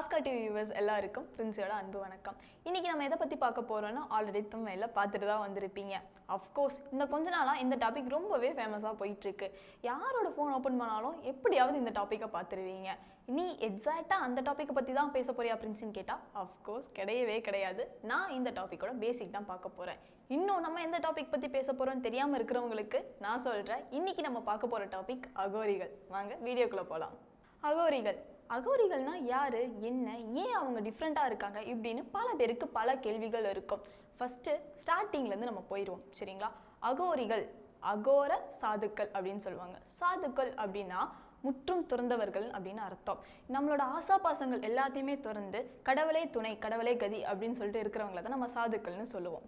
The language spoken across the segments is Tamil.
பாஸ்கா டிவி வியூவர்ஸ் எல்லாருக்கும் பிரின்ஸியோட அன்பு வணக்கம். இன்றைக்கி நம்ம எதை பற்றி பார்க்க போகிறோன்னா ஆல்ரெடி தமிழில் பார்த்துட்டு தான் வந்திருப்பீங்க. அஃப்கோர்ஸ் இந்த கொஞ்ச நாளாக இந்த டாபிக் ரொம்பவே ஃபேமஸாக போயிட்டுருக்கு. யாரோட ஃபோன் ஓப்பன் பண்ணாலும் எப்படியாவது இந்த டாப்பிக்கை பார்த்துருவீங்க. நீ எக்ஸாக்டாக அந்த டாப்பிக்கை பற்றி தான் பேச போறியா பிரின்ஸ்னு கேட்டால் அஃப்கோர்ஸ் கிடையவே கிடையாது. நான் இந்த டாப்பிக்கோட பேசிக் தான் பார்க்க போகிறேன் இன்னும் நம்ம எந்த டாபிக் பற்றி பேச போகிறோம்னு தெரியாமல் இருக்கிறவங்களுக்கு நான் சொல்கிறேன் இன்னைக்கு நம்ம பார்க்க போகிற டாபிக் அகோரிகள். வாங்க வீடியோக்குள்ளே போகலாம் அகோரிகள். அகோரிகள்னா யார்? என்ன? ஏன் அவங்க டிஃப்ரெண்ட்டாக இருக்காங்க? இப்படின்னு பல பேருக்கு பல கேள்விகள் இருக்கும். ஃபஸ்ட்டு ஸ்டார்டிங்லேருந்து நம்ம போயிடுவோம் சரிங்களா? அகோரிகள் அகோர சாதுக்கள் அப்படின்னு சொல்லுவாங்க. சாதுக்கள் அப்படின்னா முற்றும் துறந்தவர்கள் அப்படின்னு அர்த்தம். நம்மளோட ஆசாபாசங்கள் எல்லாத்தையுமே திறந்து கடவுளே துணை கடவுளே கதி அப்படின்னு சொல்லிட்டு இருக்கிறவங்கள தான் நம்ம சாதுக்கள்னு சொல்லுவோம்.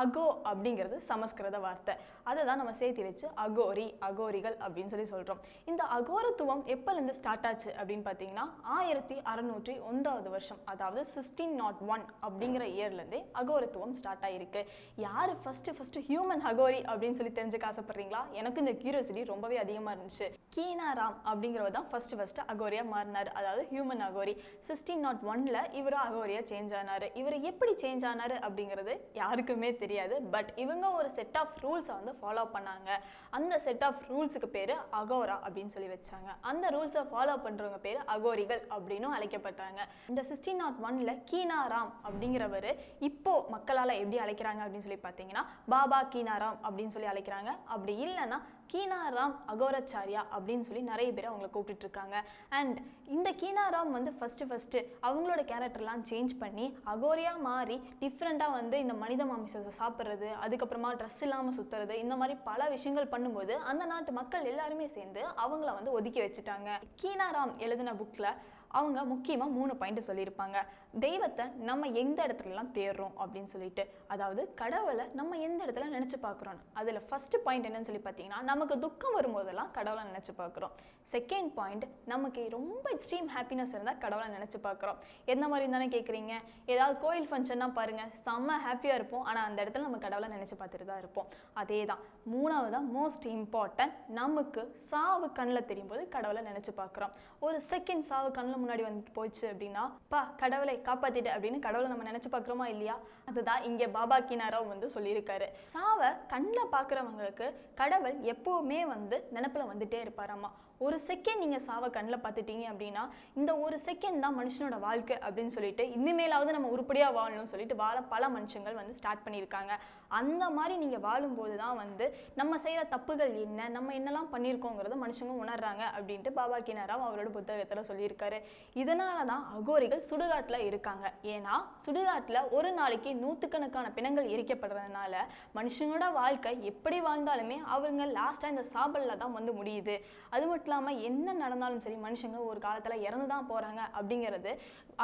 அகோ அப்படிங்கிறது சமஸ்கிருத வார்த்தை. அதை தான் நம்ம சேர்த்து வச்சு அகோரி அகோரிகள் அப்படின்னு சொல்லி சொல்கிறோம் இந்த அகோரத்துவம் எப்போலேருந்து ஸ்டார்ட் ஆச்சு அப்படின்னு பார்த்தீங்கன்னா ஆயிரத்தி அறநூற்றி ஒன்றாவது வருஷம் அதாவது சிக்ஸ்டீன் நாட் ஒன் அப்படிங்கிற இயர்லேருந்தே அகோரத்துவம் ஸ்டார்ட் ஆகிருக்கு யார் ஃபஸ்ட்டு ஃபஸ்ட்டு ஹியூமன் அகோரி அப்படின்னு சொல்லி தெரிஞ்சுக்க ஆசைப்படுறீங்களா? எனக்கு இந்த கியூரியோசிட்டி ரொம்பவே அதிகமாக இருந்துச்சு. கீனா ராம் அப்படிங்கிறவர் தான் ஃபஸ்ட்டு ஃபஸ்ட்டு அகோரியாக மாறினார். அதாவது ஹியூமன் அகோரி. சிக்ஸ்டீன் நாட் ஒனில் இவர் அகோரியாக சேஞ்ச் ஆனார். இவர் எப்படி சேஞ்ச் ஆனார் அப்படிங்கிறது யாருக்குமே தெரியாது. பட் இவங்க ஒரு செட் ஆஃப் ரூல்ஸை வந்து ஃபாலோ பண்ணாங்க. அந்த செட் ஆஃப் ரூல்ஸுக்கு பேர் அகோரா அப்படின்னு சொல்லி வச்சாங்க. அந்த ரூல்ஸை ஃபாலோ பண்ணுறவங்க பேர் அகோரிகள் அப்படின்னும் அழைக்கப்பட்டாங்க. இந்த சிக்ஸ்டீன் நாட் ஒனில் கீனாராம் அப்படிங்கிறவர் இப்போ மக்களால் எப்படி அழைக்கிறாங்க அப்படின்னு சொல்லி பார்த்தீங்கன்னா பாபா கீனாராம் அப்படின்னு சொல்லி அழைக்கிறாங்க. அப்படி இல்லைன்னா கீனாராம் அகோரச்சாரியா அப்படின்னு சொல்லி நிறைய பேர் அவங்கள கூப்பிட்டு இருக்காங்க. அண்ட் இந்த கீனாராம் வந்து ஃபஸ்ட்டு ஃபஸ்ட்டு அவங்களோட கேரக்டர்லாம் சேஞ்ச் பண்ணி அகோரியா மாறி டிஃப்ரெண்ட்டாக வந்து இந்த மனித மாமிசத்தை சாப்பிட்றது அதுக்கப்புறமா ட்ரெஸ் இல்லாமல் சுற்றுறது இந்த மாதிரி பல விஷயங்கள் பண்ணும்போது அந்த நாட்டு மக்கள் எல்லாருமே சேர்ந்து அவங்கள வந்து ஒதுக்கி வச்சுட்டாங்க. கீனாராம் எழுதின புக்கில் அவங்க முக்கியமாக மூணு பாயிண்ட் சொல்லியிருப்பாங்க. தெய்வத்தை நம்ம எந்த இடத்துலலாம் தேடுறோம் அப்படின்னு சொல்லிட்டு அதாவது கடவுளை நம்ம எந்த இடத்துல நினச்சி பார்க்குறோம்? அதில் ஃபஸ்ட்டு பாயிண்ட் என்னன்னு சொல்லி பார்த்தீங்கன்னா நமக்கு துக்கம் வரும்போதெல்லாம் கடவுளை நினச்சி பார்க்குறோம். செகண்ட் பாயிண்ட் நமக்கு ரொம்ப எக்ஸ்ட்ரீம் ஹாப்பினஸ் இருந்தால் கடவுளை நினச்சி பார்க்குறோம். எந்த மாதிரி தானே கேட்குறீங்க ஏதாவது கோயில் ஃபங்க்ஷன்னா பாருங்கள் செம்ம ஹாப்பியாக இருப்போம். ஆனால் அந்த இடத்துல நம்ம கடவுளை நினச்சி பார்த்துட்டு தான் இருப்போம். அதே தான் மூணாவதாக மோஸ்ட் இம்பார்ட்டன்ட் நமக்கு சாவு கண்ணில் தெரியும் போது கடவுளை நினச்சி பார்க்குறோம். ஒரு செகண்ட் சாவு கண்ணில் முன்னாடி வந்துட்டு போச்சு அப்படின்னா பா கடவுளை காப்பாத்திட்டு அப்படின்னு கடவுளை நம்ம நினைச்சு பார்க்குறோமா இல்லையா? அதுதான் இங்கே பாபா கினாராவ் வந்து சொல்லியிருக்காரு. சாவை கண்ணில் பார்க்குறவங்களுக்கு கடவுள் எப்போவுமே வந்து நினப்பில் வந்துட்டே இருப்பாராமா ஒரு செகண்ட் நீங்கள் சாவை கண்ணில் பார்த்துட்டீங்க அப்படின்னா இந்த ஒரு செகண்ட் தான் மனுஷனோட வாழ்க்கை அப்படின்னு சொல்லிட்டு இனிமேலாவது நம்ம உருப்படியாக வாழணும்னு சொல்லிட்டு வாழ பல மனுஷங்கள் வந்து ஸ்டார்ட் பண்ணியிருக்காங்க. அந்த மாதிரி நீங்கள் வாழும்போது தான் வந்து நம்ம செய்கிற தப்புகள் என்ன நம்ம என்னெல்லாம் பண்ணியிருக்கோங்கிறத மனுஷங்க உணர்றாங்க அப்படின்ட்டு பாபா கினாராவ் அவரோட புத்தகத்தில் சொல்லியிருக்காரு. இதனால தான் அகோரிகள் சுடுகாட்டில் இருக்காங்க. ஏன்னா சுடுகாட்டில் ஒரு நாளைக்கு நூற்றுக்கணக்கான பிணங்கள் எரிக்கப்படுறதுனால மனுஷங்களோட வாழ்க்கை எப்படி வாழ்ந்தாலுமே அவங்க லாஸ்ட்டாக இந்த சாம்பலில் தான் வந்து முடியுது. அது மட்டும் இல்லாமல் என்ன நடந்தாலும் சரி மனுஷங்க ஒரு காலத்தில் இறந்து தான் போகிறாங்க அப்படிங்கிறது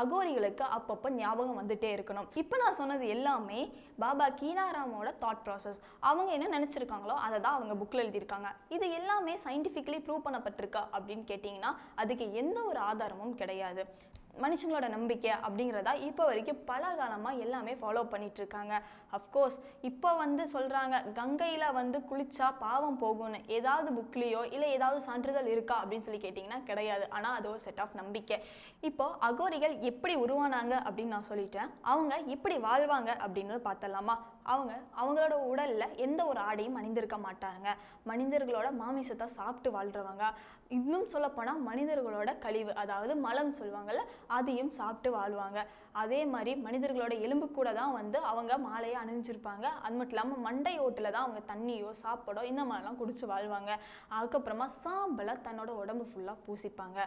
அகோரிகளுக்கு அப்பப்போ ஞாபகம் வந்துட்டே இருக்கணும். இப்போ நான் சொன்னது எல்லாமே பாபா கீனாராமோட தாட் ப்ராசஸ் அவங்க என்ன நினச்சிருக்காங்களோ அதை தான் அவங்க புக்கில் எழுதியிருக்காங்க. இது எல்லாமே சயின்டிஃபிக்கலி ப்ரூவ் பண்ணப்பட்டிருக்கா அப்படின்னு கேட்டிங்கன்னா அதுக்கு எந்த ஒரு ஆதாரமும் கிடையாது. மனுஷங்களோட நம்பிக்கை அப்படிங்கிறதா இப்போ வரைக்கும் பல காலமாக எல்லாமே ஃபாலோ பண்ணிட்டு இருக்காங்க. அஃப்கோர்ஸ் இப்போ வந்து சொல்கிறாங்க கங்கையில் வந்து குளிச்சா பாவம் போகும்னு. ஏதாவது புக்லேயோ இல்லை ஏதாவது சான்றிதழ் இருக்கா அப்படின்னு சொல்லி கேட்டிங்கன்னா கிடையாது. ஆனால் அது ஒரு செட் ஆஃப் நம்பிக்கை. இப்போ அகோரிகள் எப்படி உருவானாங்க அப்படின்னு நான் சொல்லிட்டேன். அவங்க எப்படி வாழ்வாங்க அப்படின்னு பார்த்தலாமா அவங்க அவங்களோட உடலில் எந்த ஒரு ஆடையும் அணிந்திருக்க மாட்டாங்க. மனிதர்களோட மாமிசத்தை சாப்பிட்டு வாழ்றவங்க. இன்னும் சொல்லப்போனால் மனிதர்களோட கழிவு அதாவது மலம் சொல்லுவாங்கள்ல அதையும் சாப்பிட்டு வாழ்வாங்க. அதே மாதிரி மனிதர்களோட எலும்பு கூட தான் வந்து அவங்க மாலையை அணிஞ்சிருப்பாங்க. அது மட்டும் இல்லாமல் மண்டை ஓட்டில் தான் அவங்க தண்ணியோ சாப்பாடோ இந்த மாதிரிலாம் குடிச்சு வாழ்வாங்க. அதுக்கப்புறமா சாம்பலை தன்னோட உடம்பு ஃபுல்லாக பூசிப்பாங்க.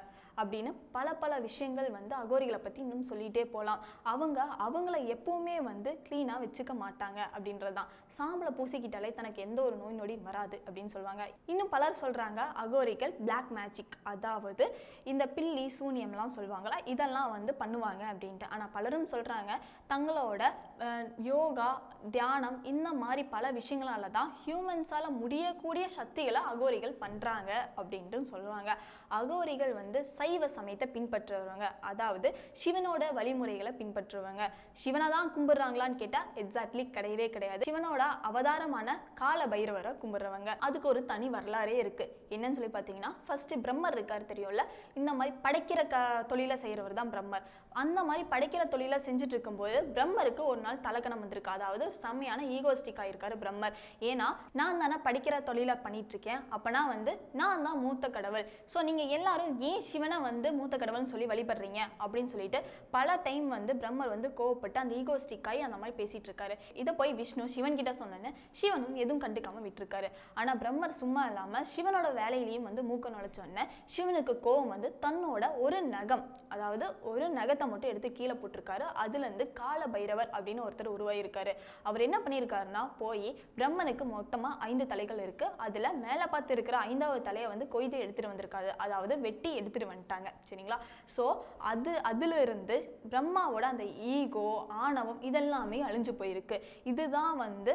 அப்படின்னு பல பல விஷயங்கள் வந்து அகோரிகளை பற்றி இன்னும் சொல்லிகிட்டே போகலாம் அவங்க அவங்கள எப்போவுமே வந்து க்ளீனாக வச்சுக்க மாட்டாங்க அப்படின்றது தான். சாம்பலை பூசிக்கிட்டாலே தனக்கு எந்த ஒரு நோய் நொடியும் வராது அப்படின்னு சொல்லுவாங்க. இன்னும் பலர் சொல்கிறாங்க அகோரிகள் பிளாக் மேஜிக் அதாவது இந்த பில்லி சூனியம்லாம் சொல்லுவாங்களா இதெல்லாம் வந்து பண்ணுவாங்க அப்படின்ட்டு. ஆனால் பலரும் சொல்கிறாங்க தங்களோட யோகா தியானம் இந்த மாதிரி பல விஷயங்களால தான் ஹியூமன்ஸால் முடியக்கூடிய சக்திகளை அகோரிகள் பண்ணுறாங்க அப்படின்ட்டு சொல்லுவாங்க. அகோரிகள் வந்து சைவ சமயத்தை பின்பற்றுறவங்க. அதாவது சிவனோட வழிமுறைகளை பின்பற்றுவாங்க. சிவனை தான் கும்பிடுறாங்களான்னு கேட்டால் எக்ஸாக்ட்லி கிடையவே கிடையாது. சிவனோட அவதாரமான கால பைரவரை கும்பிடுறவங்க. அதுக்கு ஒரு தனி வரலாறே இருக்கு. என்னன்னு சொல்லி பார்த்தீங்கன்னா ஃபர்ஸ்ட் பிரம்மர் இருக்கார் தெரியும்ல? இந்த மாதிரி படைக்கிற க தொழிலை செய்கிறவர் தான் பிரம்மர். அந்த மாதிரி படைக்கிற தொழிலை செஞ்சுட்டு இருக்கும்போது பிரம்மருக்கு ஒரு நாள் தலக்கணம் வந்திருக்கு. அதாவது அதாவது செம்மையான ஈகோஸ்டிக்காக இருக்காரு பிரம்மர். ஏன்னா நான் தானே படிக்கிற தொழிலை பண்ணிட்டு இருக்கேன் அப்பனா வந்து நான் தான் மூத்த கடவுள். ஸோ நீங்க எல்லாரும் ஏன் சிவனை வந்து மூத்த கடவுள்னு சொல்லி வழிபடுறீங்க? அப்படின்னு சொல்லிட்டு பல டைம் வந்து பிரம்மர் வந்து கோவப்பட்டு அந்த ஈகோஸ்டிக்காய் அந்த மாதிரி பேசிட்டு இருக்காரு இதை போய் விஷ்ணு சிவன் கிட்ட சொன்னேன்னு சிவனும் எதுவும் கண்டுக்காம விட்டுருக்காரு. ஆனா பிரம்மர் சும்மா இல்லாம சிவனோட வேலையிலையும் வந்து மூக்க நுழைச்சோன்னே சிவனுக்கு கோவம் வந்து தன்னோட ஒரு நகம் அதாவது ஒரு நகத்தை மட்டும் எடுத்து கீழே போட்டிருக்காரு. அதுல இருந்து கால பைரவர் அப்படின்னு ஒருத்தர் உருவாயிருக்காரு. அவர் என்ன பண்ணியிருக்காருன்னா போய் பிரம்மனுக்கு மொத்தமாக ஐந்து தலைகள் இருக்குது அதில் மேலே பார்த்து இருக்கிற ஐந்தாவது தலையை வந்து கொய்து எடுத்துகிட்டு வந்திருக்காரு. அதாவது வெட்டி எடுத்துகிட்டு வந்துட்டாங்க. சரிங்களா? ஸோ அது அதிலிருந்து பிரம்மாவோட அந்த ஈகோ ஆணவம் இதெல்லாமே அழிஞ்சு போயிருக்கு. இதுதான் வந்து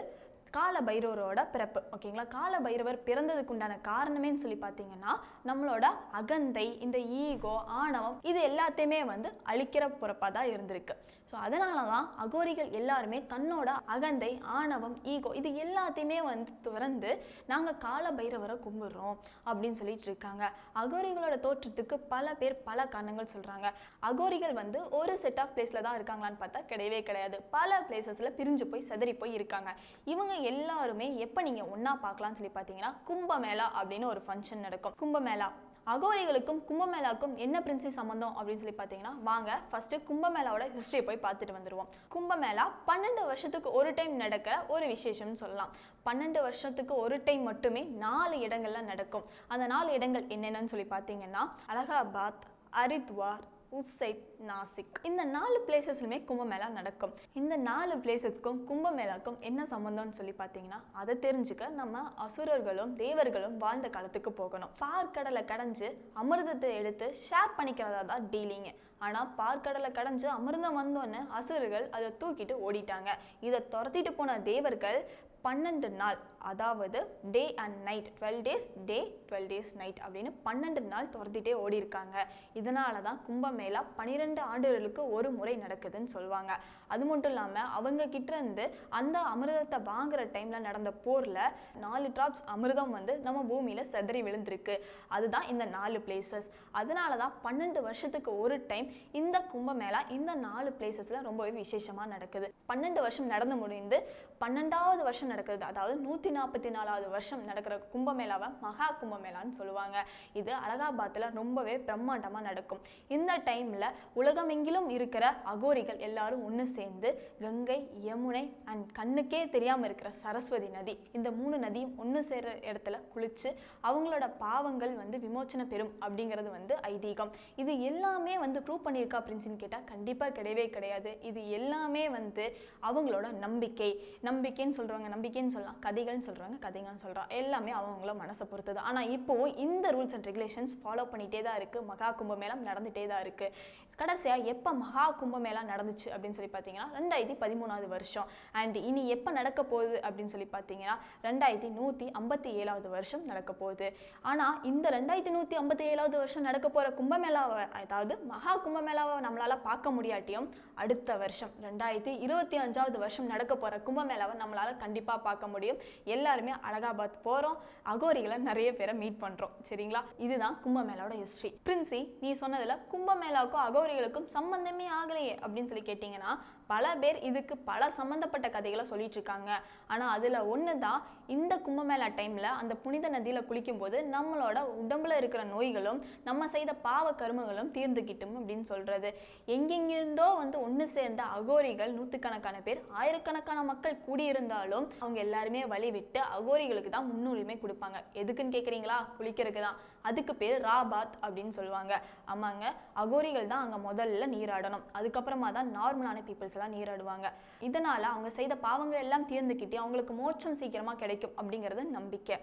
கால பைரவரோட பிறப்பு. ஓகேங்களா? கால பைரவர் பிறந்ததுக்கு உண்டான காரணமேன்னு சொல்லி பார்த்தீங்கன்னா நம்மளோட அகந்தை இந்த ஈகோ ஆணவம் இது எல்லாத்தையுமே வந்து அழிக்கிற பிறப்பாக தான் இருந்திருக்கு. ஸோ அதனால தான் அகோரிகள் எல்லாருமே தன்னோட அகந்தை ஆணவம் ஈகோ இது எல்லாத்தையுமே வந்து துறந்து நாங்கள் கால பைரவரை கும்பிடுறோம் அப்படின்னு சொல்லிட்டு இருக்காங்க. அகோரிகளோட தோற்றத்துக்கு பல பேர் பல காரணங்கள் சொல்கிறாங்க அகோரிகள் வந்து ஒரு செட் ஆஃப் பிளேஸில் தான் இருக்காங்களான்னு பார்த்தா கிடையவே கிடையாது. பல பிளேசஸில் பிரிஞ்சு போய் செதறி போய் இருக்காங்க. இவங்க எல்லாருமே எப்போ நீங்கள் ஒன்றா பார்க்கலாம்னு சொல்லி பார்த்தீங்கன்னா கும்பமேளா அப்படின்னு ஒரு ஃபங்க்ஷன் நடக்கும். கும்பமேளா அகோரிகளுக்கும் கும்பமேளாக்கும் என்ன பிரின்சி சம்மந்தம் அப்படின்னு சொல்லி பார்த்தீங்கன்னா வாங்க ஃபர்ஸ்ட் கும்பமேளாவோட ஹிஸ்டரியை போய் பார்த்துட்டு வந்துடுவோம் கும்பமேளா பன்னெண்டு வருஷத்துக்கு ஒரு டைம் நடக்கிற ஒரு விசேஷம்னு சொல்லலாம். பன்னெண்டு வருஷத்துக்கு ஒரு டைம் மட்டுமே நாலு இடங்கள்ல நடக்கும். அந்த நாலு இடங்கள் என்னென்னு சொல்லி பார்த்தீங்கன்னா அலகாபாத் ஹரித்வார் உசைட் நாசிக். இந்த நாலு பிளேசஸ்லுமே கும்பமேளா நடக்கும். இந்த நாலு பிளேசஸ்க்கும் கும்பமேளாக்கும் என்ன சம்மந்தம்னு சொல்லி பார்த்தீங்கன்னா அதை தெரிஞ்சுக்க நம்ம அசுரர்களும் தேவர்களும் வாழ்ந்த காலத்துக்கு போகணும். பார்க்கடலை கடைஞ்சு அமிர்தத்தை எடுத்து ஷேர் பண்ணிக்கிறதா தான் டீலிங்கு ஆனால் பார்க்கடலை கடைஞ்சு அமிர்தம் வந்தோன்னு அசுரர்கள் அதை தூக்கிட்டு ஓடிட்டாங்க. இதை துரத்திட்டு போன தேவர்கள் பன்னெண்டு நாள் அதாவது day and night twelve days day twelve days night அப்படின்னு பன்னெண்டு நாள் துரத்திட்டே ஓடி இருக்காங்க இதனால தான் கும்பமேளா பன்னிரெண்டு ஆண்டுகளுக்கு ஒரு முறை நடக்குதுன்னு சொல்லுவாங்க. அது மட்டும் இல்லாமல் அவங்க கிட்ட இருந்து அந்த அமிர்தத்தை வாங்குற டைம்ல நடந்த போர்ல நாலு டிராப்ஸ் அமிர்தம் வந்து நம்ம பூமியில செதறி விழுந்திருக்கு. அதுதான் இந்த நாலு பிளேசஸ் அதனால தான் பன்னெண்டு வருஷத்துக்கு ஒரு டைம் இந்த கும்பமேளா இந்த நாலு பிளேசஸ்ல ரொம்பவே விசேஷமா நடக்குது. பன்னெண்டு வருஷம் நடந்து முடிந்து பன்னெண்டாவது வருஷம் நடக்கிறது அதாவது நூற்றி நாற்பத்தி நாலாவது வருஷம் நடக்கிற கும்பமேளாவை மகா கும்பமேளான்னு சொல்லுவாங்க. இது அலகாபாத்தில் ரொம்பவே பிரம்மாண்டமாக நடக்கும். இந்த டைமில் உலகமெங்கிலும் இருக்கிற அகோரிகள் எல்லாரும் ஒன்று சேர்ந்து கங்கை யமுனை அண்ட் கண்ணுக்கே தெரியாமல் இருக்கிற சரஸ்வதி நதி இந்த மூணு நதியும் ஒன்று சேர்ற இடத்துல குளித்து அவங்களோட பாவங்கள் வந்து விமோச்சனை பெறும் அப்படிங்கிறது வந்து ஐதீகம். இது எல்லாமே வந்து ப்ரூவ் பண்ணியிருக்கா பிரின்ஸ்னு கேட்டால் கண்டிப்பாக கிடையவே கிடையாது. இது எல்லாமே வந்து அவங்களோட நம்பிக்கை. நம்பிக்கைன்னு சொல்கிறவங்க நம்பிக்கைன்னு சொல்லலாம். கதைகள்னு சொல்கிறவங்க கதைகள்னு சொல்கிறோம் எல்லாமே அவங்கள மனசை பொறுத்தது. ஆனால் இப்போ இந்த ரூல்ஸ் அண்ட் ரெகுலேஷன்ஸ் ஃபாலோ பண்ணிகிட்டே தான் இருக்குது மகா கும்பமேளம் நடந்துகிட்டே தான் இருக்குது கடைசியாக எப்போ மகா கும்பமேளா நடந்துச்சு அப்படின்னு சொல்லி பார்த்தீங்கன்னா ரெண்டாயிரத்தி பதிமூணாவது வருஷம். அண்ட் இனி எப்போ நடக்க போகுது அப்படின்னு சொல்லி பார்த்தீங்கன்னா ரெண்டாயிரத்தி நூற்றி ஐம்பத்தி ஏழாவது வருஷம் நடக்க போகுது. ஆனால் இந்த ரெண்டாயிரத்தி நூற்றி ஐம்பத்தி ஏழாவது வருஷம் நடக்க போகிற கும்பமேளாவை அதாவது மகா கும்பமேளாவை நம்மளால் பார்க்க முடியாட்டியும் அடுத்த வருஷம் ரெண்டாயிரத்தி இருபத்தி அஞ்சாவது வருஷம் நடக்க போகிற லெவல் நம்மளால் கண்டிப்பாக பார்க்க முடியும். எல்லாருமே அலகாபாத் போகிறோம் அகோரிகளை நிறைய பேரை மீட் பண்ணுறோம் சரிங்களா? இதுதான் கும்பமேளாவோட ஹிஸ்ட்ரி பிரின்சி நீ சொன்னதில் கும்பமேளாவுக்கும் அகோரிகளுக்கும் சம்பந்தமே ஆகலையே அப்படின்னு சொல்லி கேட்டிங்கன்னா பல பேர் இதுக்கு பல சம்மந்தப்பட்ட கதைகளை சொல்லிட்டு இருக்காங்க ஆனால் அதில் ஒன்று தான் இந்த கும்பமேளா டைமில் அந்த புனித நதியில் குளிக்கும்போது நம்மளோட உடம்புல இருக்கிற நோய்களும் நம்ம செய்த பாவ கருமங்களும் தீர்ந்துக்கிட்டும் அப்படின்னு சொல்கிறது எங்கெங்கிருந்தோ வந்து ஒன்று சேர்ந்த அகோரிகள் நூற்றுக்கணக்கான பேர் ஆயிரக்கணக்கான மக்கள் கூடியிருந்தாலும் அவங்க எல்லாருமே வழி விட்டு அகோரிகளுக்கு தான் முன்னுரிமை கொடுப்பாங்க. எதுக்குன்னு கேட்குறீங்களா குளிக்கிறதுக்கு தான். அதுக்கு பேர் ராபாத் அப்படின்னு சொல்லுவாங்க. ஆமாங்க. அகோரிகள் தான் அங்கே முதல்ல நீராடணும். அதுக்கப்புறமா தான் நார்மலான பீப்புள்ஸ் எல்லாம் நீராடுவாங்க. இதனால அவங்க செய்த பாவங்கள் எல்லாம் தீர்ந்துக்கிட்டே அவங்களுக்கு மோட்சம் சீக்கிரமாக கிடைக்கும் அப்படிங்கிறது நம்பிக்கை.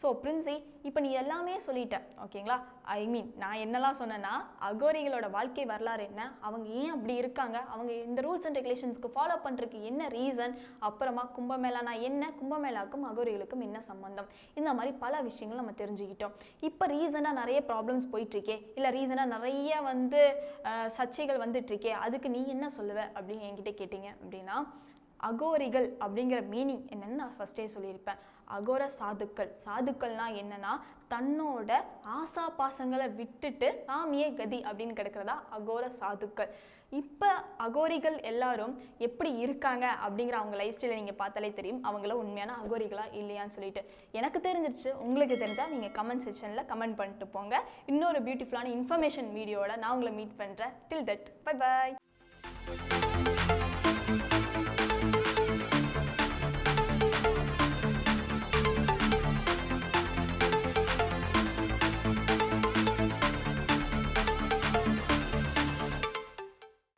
ஸோ பிரின்சி இப்போ நீ எல்லாமே சொல்லிட்ட ஓகேங்களா? ஐ மீன் நான் என்னெல்லாம் சொன்னேன்னா அகோரிகளோட வாழ்க்கை வரலாறு என்ன? அவங்க ஏன் அப்படி இருக்காங்க? அவங்க இந்த ரூல்ஸ் அண்ட் ரெகுலேஷன்ஸ்க்கு ஃபாலோ பண்ணுறதுக்கு என்ன ரீசன் அப்புறமா கும்பமேளானா என்ன? கும்பமேளாக்கும் அகோரிகளுக்கும் என்ன சம்பந்தம்? இந்த மாதிரி பல விஷயங்கள் நம்ம தெரிஞ்சுக்கிட்டோம். இப்போ ரீசனாக நிறைய ப்ராப்ளம்ஸ் போயிட்டுருக்கே. இல்லை ரீசனாக நிறைய வந்து சர்ச்சைகள் வந்துட்டுருக்கே. அதுக்கு நீ என்ன சொல்லுவ அப்படின்னு என்கிட்ட கேட்டிங்க அப்படின்னா அகோரிகள் அப்படிங்கிற மீனிங் என்னென்னு நான் ஃபஸ்ட்டே சொல்லியிருப்பேன். அகோர சாதுக்கள். சாதுக்கள்னா என்னன்னா தன்னோட ஆசா பாசங்களை விட்டுட்டு தாமியே கதி அப்படின்னு கிடக்கிறதா? அகோர சாதுக்கள். இப்போ அகோரிகள் எல்லாரும் எப்படி இருக்காங்க அப்படிங்கிற அவங்க லைஃப் ஸ்டைலை நீங்கள் பார்த்தாலே தெரியும். அவங்கள உண்மையான அகோரிகளா இல்லையான்னு சொல்லிட்டு. எனக்கு தெரிஞ்சிருச்சு உங்களுக்கு தெரிஞ்சால் நீங்கள் கமெண்ட் செக்ஷனில் கமெண்ட் பண்ணிட்டு போங்க. இன்னொரு பியூட்டிஃபுல்லான இன்ஃபர்மேஷன் வீடியோவில் நான் உங்களை மீட் பண்ணுறேன் டில் தட் பை பாய்